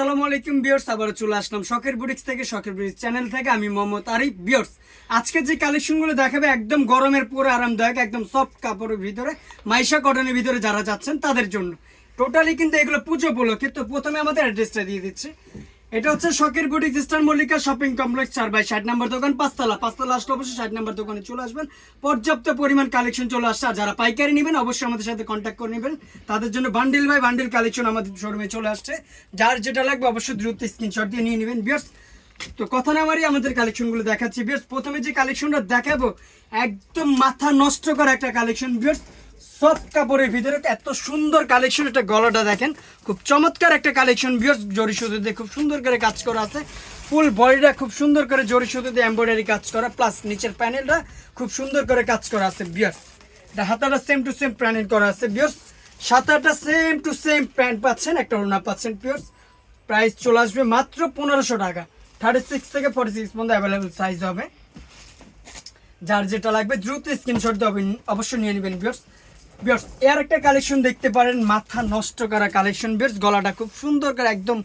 আসসালামু আলাইকুম বিয়ার্স আবার চলে আসলাম শখের বুটিক্স থেকে, শখের বুটিক্স চ্যানেল থেকে। আমি মোহাম্মদ আরিফ। বিয়ার্স আজকে যে কালেকশনগুলো দেখাবে একদম গরমের পরে আরামদায়ক, একদম সফট কাপড়ের ভিতরে, মাইশা কটনের ভিতরে যারা যাচ্ছেন তাদের জন্য। টোটালি কিন্তু এগুলো পুজো উপলক্ষে কিন্তু প্রথমে আমাদের অ্যাড্রেসটা দিয়ে দিচ্ছি। এটা হচ্ছে শখের Boutique Eastern Mallika Shopping Complex চার বাই ষাট নম্বর দোকান, পাঁচতলা। পাঁচতলা আসলে অবশ্যই ষাট নম্বর দোকানে চলে আসবেন। পর্যাপ্ত পরিমাণ কালেকশন চলে আসছে। আর যারা পাইকারি নেবেন, অবশ্যই আমাদের সাথে কন্ট্যাক্ট করে নেবেন। তাদের জন্য বান্ডিল বাই বান্ডিল কালেকশন আমাদের শোরুমে চলে আসছে। যার যেটা লাগবে অবশ্যই দ্রুত স্ক্রিনশট দিয়ে নিয়ে নেবেন। বিয়ার্স তো কথা না মারি আমাদের কালেকশনগুলো দেখাচ্ছি। বিয়ার্স প্রথমে যে কালেকশনটা দেখাবো, একদম মাথা নষ্ট করা একটা কালেকশন বিয়ার্স সফট কাপড়ের ভিতরে এত সুন্দর কালেকশন একটা গলাটা দেখেন। খুব চমৎকার একটা কালেকশন বিয়ার্স জরি সুতো দিয়ে খুব সুন্দর করে কাজ করা আছে। ফুল বডিটা খুব সুন্দর করে জরি সুতো দিয়ে এমব্রয়ডারি কাজ করা প্লাস নিচের প্যানেলটা খুব সুন্দর করে কাজ করা আছে বিয়ার্স এটা হাতাটা সেম টু সেম প্যানেল করা আছে বিয়ার্স সাতাটা সেম টু সেম প্যান্ট পাচ্ছেন, একটা ওড়না পাচ্ছেন পিওর্স প্রাইস চলে আসবে মাত্র পনেরোশো টাকা। থার্টি সিক্স থেকে ফর্টি সিক্স পর্যন্ত অ্যাভেলেবেল সাইজ হবে। যার যেটা লাগবে দ্রুত স্ক্রিনশট অবশ্য- অবশ্যই নিয়ে নেবেন বিয়ার্স বিয়ার্স এর একটা কালেকশন দেখতে পারেন, মাথা নষ্ট করা কালেকশন বিয়ার্স গলাটা খুব সুন্দর করে, একদম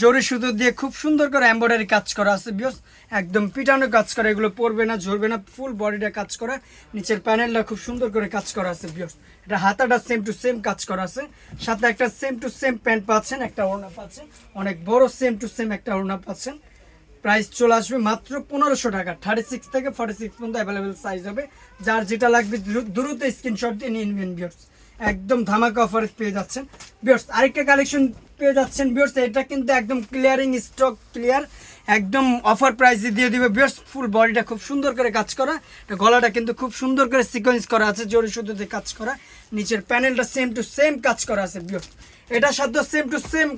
জোরে সুতো দিয়ে খুব সুন্দর করে এমব্রয়ডারি কাজ করা আছে। বিয়ার্স একদম পিটানো কাজ করা, এগুলো পরবে না, ঝরবে না ফুল বডিটা কাজ করা। নিচের প্যানেলটা খুব সুন্দর করে কাজ করা আছে বিয়ার্স এটা হাতাটা সেম টু সেম কাজ করা আছে। সাথে একটা সেম টু সেম প্যান্ট পাচ্ছেন, একটা ওড়না পাচ্ছেন। অনেক বড় সেম টু সেম একটা ওড়না পাচ্ছেন। প্রাইস চলে আসবে মাত্র পনেরোশো টাকা। থার্টি সিক্স থেকে ফর্টি সিক্স পর্যন্ত অ্যাভেলেবেল সাইজ হবে। যার যেটা লাগবে দ্রুত স্ক্রিনশট দিয়ে নিয়ে নেবেন বিয়ার্স একদম ধামাকা অফারে পেয়ে যাচ্ছেন। বিয়ার্স আরেকটা কালেকশন পেয়ে যাচ্ছেন বিয়ার্স এটা কিন্তু একদম ক্লিয়ারিং স্টক ক্লিয়ার একদম অফার প্রাইসে দিয়ে দিবে বিয়ার্স ফুল বডিটা খুব সুন্দর করে কাজ করা। গলাটা কিন্তু খুব সুন্দর করে সিকোয়েন্স করা আছে জরি সুতোতে কাজ করা। নিচের প্যানেলটা সেম টু সেম কাজ করা আছে বিয়ার্স এটার সাথে সেম টু সেম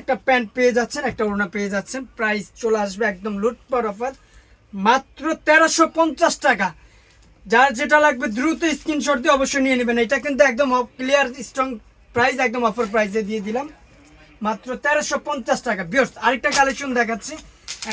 একটা প্যান্ট পেয়ে যাচ্ছেন, একটা ওড়না পেয়ে যাচ্ছেন। প্রাইস চলে আসবে একদম লুটপাট অফার। মাত্র তেরোশো পঞ্চাশ টাকা। যার যেটা লাগবে দ্রুত স্ক্রিনশট দিয়ে অবশ্যই নিয়ে নেবেন। এটা কিন্তু একদম ক্লিয়ার স্ট্রং প্রাইস একদম অফার প্রাইসে দিয়ে দিলাম। মাত্র তেরোশো পঞ্চাশ টাকা। বিয়র্স আরেকটা কালেকশন দেখাচ্ছি।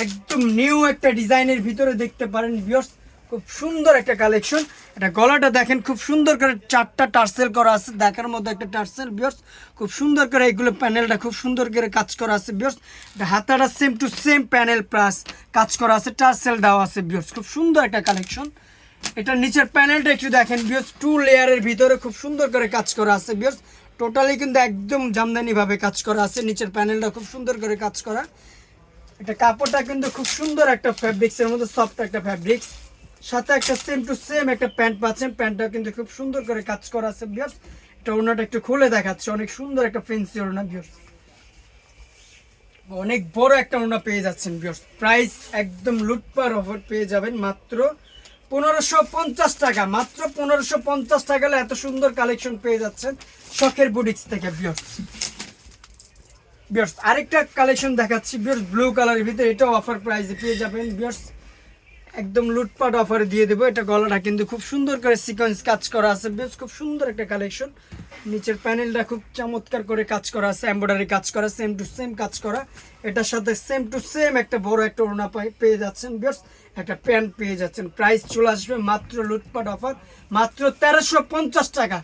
একদম নিউ একটা ডিজাইনের ভিতরে দেখতে পারেন। বিয়র্স খুব সুন্দর একটা কালেকশন এটা গলাটা দেখেন, খুব সুন্দর করে চারটা টার্সেল করা আছে। দেখার মধ্যে একটা টার্সেল বিয়র্স খুব সুন্দর করে এগুলো প্যানেলটা, খুব সুন্দর করে কাজ করা আছে বিয়র্স এটা হাতাটা same to same panel plus কাজ করা আছে, টার্সেল দেওয়া আছে বিয়র্স খুব সুন্দর একটা কালেকশন এটা নিচের প্যানেলটা একটু দেখেন বিয়স টু লেয়ারের ভিতরে খুব সুন্দর করে কাজ করা আছে বিয়স টোটালি কিন্তু একদম জামদানিভাবে কাজ করা আছে, নিচের প্যানেলটা খুব সুন্দর করে কাজ করা। এটা কাপড়টা কিন্তু খুব সুন্দর একটা ফ্যাব্রিক্সের মধ্যে সফট একটা ফ্যাব্রিক্স সাথে একটা সেম টু সেম একটা প্যান্ট পাচ্ছেন। প্যান্টটা কিন্তু খুব সুন্দর করে কাজ করা আছে বিয়স এটা ওনাটা একটু খুলে দেখাচ্ছে। অনেক সুন্দর একটা ফেন্সি ওনা বিয়স অনেক বড় একটা ওনা পেয়ে যাচ্ছেন বিয়স প্রাইস একদম লুটপার অফার পেয়ে যাবেন মাত্র পনেরোশো পঞ্চাশ টাকা। মাত্র পনেরোশো পঞ্চাশ টাকা এত সুন্দর কালেকশন পেয়ে যাচ্ছেন শখের বুটিক্স থেকে বিয়স বিয়স আরেকটা কালেকশন দেখাচ্ছি বিয়স ব্লু কালারের ভিতরে এটাও অফার প্রাইসে পেয়ে যাবেন বিয়স একদম লুটপাট অফারে দিয়ে দেবো। এটা গলাটা কিন্তু খুব সুন্দর করে সিকোয়েন্স কাজ করা আছে। বেশ খুব সুন্দর একটা কালেকশন নিচের প্যানেলটা খুব চমৎকার করে কাজ করা আছে। এমব্রয়ডারি কাজ করা সেম টু সেম কাজ করা। এটার সাথে সেম টু সেম একটা বড় একটা ওড়না পেয়ে যাচ্ছেন। বেশ, একটা প্যান্ট পেয়ে যাচ্ছেন। প্রাইস চলে আসবে মাত্র লুটপাট অফার মাত্র তেরোশো পঞ্চাশ টাকা।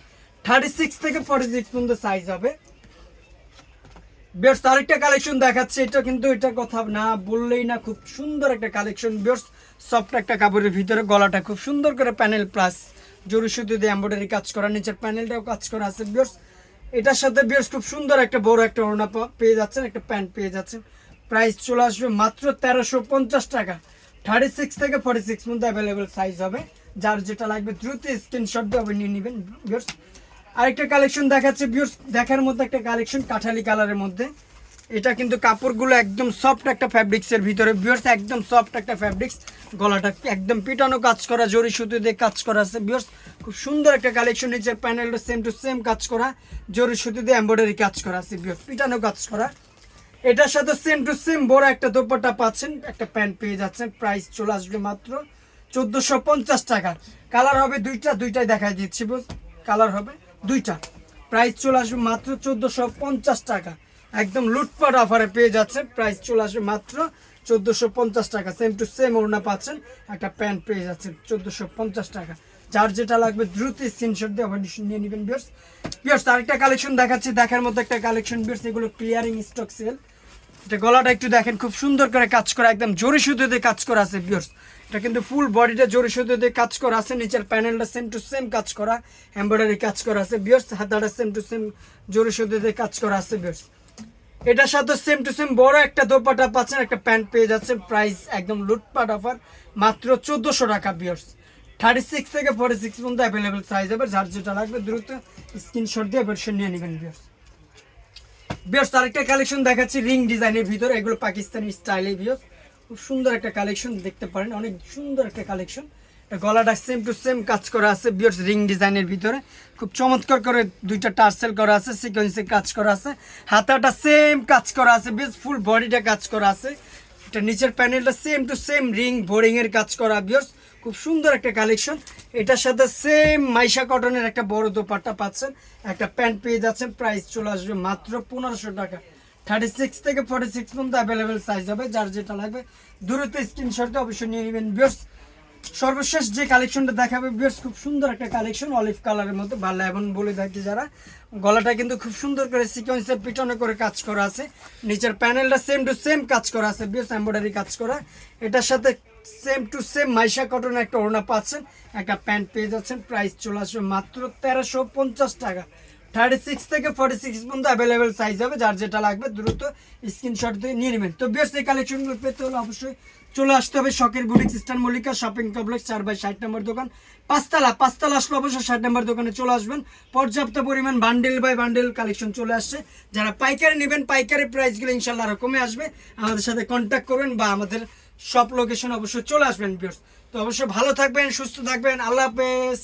থার্টি সিক্স থেকে ফর্টি সিক্স পর্যন্ত সাইজ হবে। বেশ, আরেকটা কালেকশন দেখাচ্ছে। এটা কিন্তু এটা কথা না বললেই না। খুব সুন্দর একটা কালেকশন বেশ সফট একটা কাপড়ের ভিতরে গলাটা খুব সুন্দর করে প্যানেল প্লাস জরুরি সুতো দিয়ে এম্ব্রয়ডারি কাজ করা, নিচের প্যানেলটাও কাজ করা আছে বেশ এটার সাথে বেশ খুব সুন্দর একটা বড় একটা ওড়না পেয়ে যাচ্ছেন, একটা প্যান্ট পেয়ে যাচ্ছেন। প্রাইস চলে আসবে মাত্র তেরোশো পঞ্চাশ টাকা। থার্টি সিক্স থেকে ফর্টি সিক্স মধ্যে অ্যাভেলেবেল সাইজ হবে। যার যেটা লাগবে দ্রুত স্ক্রিনশট দিয়ে নিয়ে নেবেন ভিউয়ার্স আরেকটা কালেকশন দেখাচ্ছে ভিউয়ার্স দেখার মধ্যে একটা কালেকশন কাঠালি কালারের মধ্যে। এটা কিন্তু কাপড়গুলো একদম সফট একটা ফ্যাব্রিক্সের ভিতরে। ভিউয়ার্স একদম সফট একটা ফ্যাব্রিক্স গলাটা একদম পিটানো কাজ করা জরি সুতো দিয়ে কাজ করা আছে। ভিউয়ার্স খুব সুন্দর একটা কালেকশন নিচের প্যানেলটা সেম টু সেম কাজ করা জরি সুতো দিয়ে এমব্রয়ডারি কাজ করা আছে। ভিউয়ার্স পিটানো কাজ করা। এটার সাথে সেম টু সেম বড় একটা দোপাট্টা পাচ্ছেন। একটা প্যান্ট পেয়ে যাচ্ছেন। প্রাইস চলে আসবে মাত্র চোদ্দোশো পঞ্চাশ টাকা। কালার হবে দুইটা, দুইটাই দেখাই দিচ্ছি। কালার হবে দুইটা। প্রাইস চলে আসবে মাত্র চোদ্দোশো পঞ্চাশ টাকা। একদম লুটপাট অফারে পেয়ে যাচ্ছে। প্রাইস চলে আসবে মাত্র চোদ্দোশো পঞ্চাশ টাকা। সেম টু সেম ওড়না পাচ্ছেন। একটা প্যান্ট পেয়ে যাচ্ছেন চোদ্দোশো পঞ্চাশ টাকা। যার যেটা লাগবে দ্রুত স্ক্রিনশট দিয়ে আবার নিয়ে নেবেন বিয়ার্স বিয়ার্স আরেকটা কালেকশন দেখাচ্ছি। দেখার মতো একটা কালেকশন বিয়ার্স এগুলো ক্লিয়ারিং স্টক সেল এটা গলাটা একটু দেখেন, খুব সুন্দর করে কাজ করা, একদম জোরে সুতোতে কাজ করা আছে বিয়ার্স এটা কিন্তু ফুল বডিটা জোরে দিয়ে কাজ করা আছে। নিচের প্যানেলটা সেম টু সেম কাজ করা এমব্রয়ডারি কাজ করা আছে বিয়ার্স হাতাটা সেম টু সেম জোরে সুতোতে কাজ করা আছে বিয়ার্স এটার সাথে সেম টু সেম বড় একটা দোপাটা পাচ্ছেন, একটা প্যান্ট পেয়ে যাচ্ছেন প্রাইস একদম লুটপাট অফার মাত্র চোদ্দোশো টাকা বিয়ার্স থার্টি সিক্স থেকে ফর্টি সিক্স পর্যন্ত অ্যাভেলেবেল সাইজ হবে যার যেটা লাগবে দ্রুত স্ক্রিনশট দিয়ে ভার্সন নিয়ে নেবেন বিয়ার্স বিয়ার্স আরেকটা কালেকশন দেখাচ্ছি রিং ডিজাইনের ভিতরে, এগুলো পাকিস্তানি স্টাইলে বিয়ার্স খুব সুন্দর একটা কালেকশন দেখতে পারেন, অনেক সুন্দর একটা কালেকশন গলাটা সেম টু সেম কাজ করা আছে, বিয়ার্স রিং ডিজাইনের ভিতরে। খুব চমৎকার করে দুইটা টার্সেল করা আছে সিকোয়েন্সে কাজ করা আছে। হাতাটা সেম কাজ করা আছে, বেশ ফুল বডিটা কাজ করা আছে। এটা নিচের প্যানেলটা same to same ring boring এর কাজ করা, বিয়ার্স। খুব সুন্দর একটা কালেকশন এটার সাথে সেম মাইশা কটনের একটা বড় দোপাট্টা পাচ্ছেন। একটা প্যান্ট পেয়ে যাচ্ছেন প্রাইস চলে আসবে মাত্র পনেরোশো টাকা। থার্টি সিক্স থেকে ফর্টি সিক্স পর্যন্ত অ্যাভেলেবেল সাইজ হবে, যার যেটা লাগবে দ্রুত স্ক্রিনশটটা অবশ্যই নিয়ে নেবেন, বিয়ার্স। সর্বশেষ যে কালেকশনটা দেখাবে বেশ খুব সুন্দর একটা কালেকশন, অলিভ কালারের মধ্যে ভালো এমন বলে থাকি যারা। গলাটা কিন্তু খুব সুন্দর করে সিকোয়েন্সের পিটনে করে কাজ করা আছে। নিচের প্যানেলটা সেম টু সেম কাজ করা আছে বেশ এম্ব্রয়ডারি কাজ করা। এটার সাথে সেম টু সেম মাইশা কটনের একটা ওড়না পাচ্ছেন, একটা প্যান্ট পেয়ে যাচ্ছেন প্রাইস চলে আসবে মাত্র তেরোশো পঞ্চাশ টাকা। থার্টি সিক্স থেকে ফর্টি সিক্স পর্যন্ত অ্যাভেলেবেল সাইজ হবে, যার যেটা লাগবে দ্রুত স্ক্রিনশট দিয়ে নিয়ে নেবেন। তো বেশ এই কালেকশনগুলো পেতে হলে অবশ্যই চলে আসতে হবে শখের Boutique Sister Mallika Shopping Complex চার বাই ষাট নম্বর দোকান। পাঁচতলা পাঁচতলা আসলে অবশ্যই ষাট নম্বর দোকানে চলে আসবেন। পর্যাপ্ত পরিমাণ বান্ডেল বাই বান্ডেল কালেকশন চলে আসছে। যারা পাইকারি নেবেন, পাইকারি প্রাইসগুলো ইনশাল্লাহ আরও কমে আসবে। আমাদের সাথে কন্ট্যাক্ট করবেন বা আমাদের সব লোকেশন অবশ্যই চলে আসবেন ভিউয়ার্স তো অবশ্যই ভালো থাকবেন, সুস্থ থাকবেন, আল্লাহ হাফেজ।